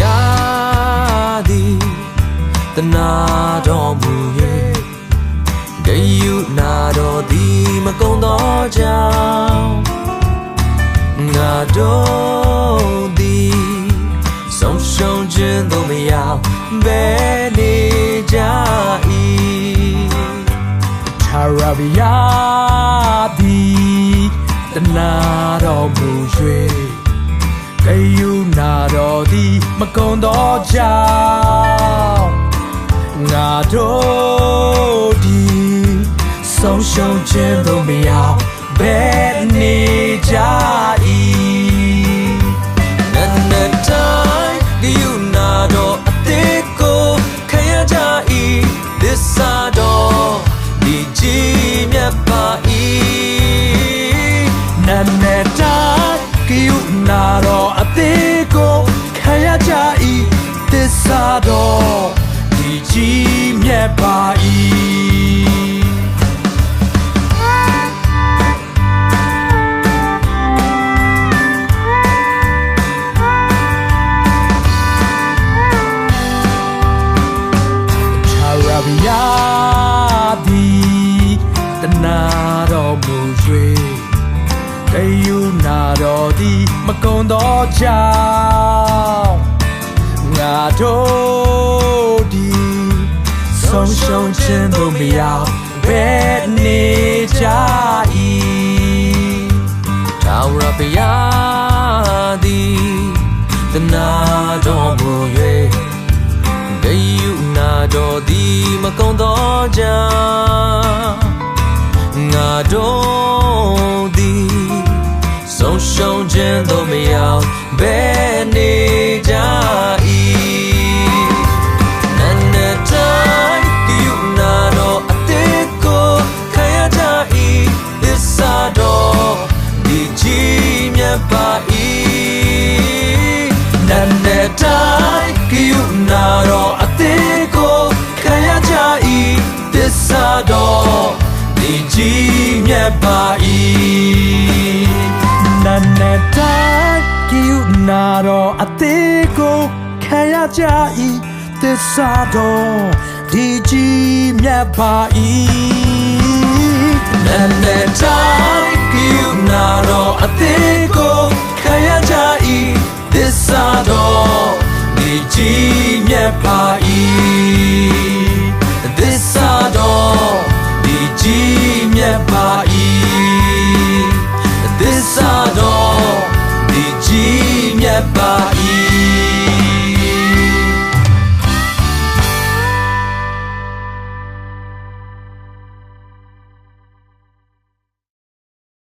ရသည်တနာတော်မူ၍ဂယုနာတော်သည်မကုံသောကြောင့်ငါတို့သည်ဆုံးရှုံးခြင်းသို့မရောက်ဘယ်နေကြ၏ထာရဘီယာသည်တနာတော်မူ၍ဂယု တော်သည်မကုံတော့ကြောင့်ငါတို့သည်ဆုံးရှုံးခြင်းတို့မရောက်ဘယ်နေကြ၏နနတိုင်းဒီယူနာတော့အသေးကိုခံရကြ၏သစ္စာတော့ဒီကြည်မြတ်ပါ၏နတ်နဲ့တိုင်းကယူနာတော်အသေး ကြီးမြတ်ပါ၏ချာရဗီယာသည်တနာတော်မူ၍ဂယုနာတော်သည်မကုံတော့ကြောင့်ငါတို့သည် ဆုံးရှုံးခြင်းတို့မရောက်ဘယ်နေကြ၏ထာဝရဘုရားသည်တနာတော်မူ၍ဂယုနာတော်သည်မကုံတော့ကြောင့်ငါတို့သည်ဆုံးရှုံးခြင်းတို့မရောက်ဘယ် ည်မြတ်ပါ၏နတ်နဲ့တိုင်းကယူနာတော်အသေးကိုခံရကြ၏သစ္စာတော့ဒီကြည်မြတ်ပါ၏နတ်နဲ့တိုင်းကယူနာတော်အသေးကိုခံရကြ၏သစ္စာတော်ဒီကြီးမြတ်ပါ၏န ကြီးမြတ်ပါ၏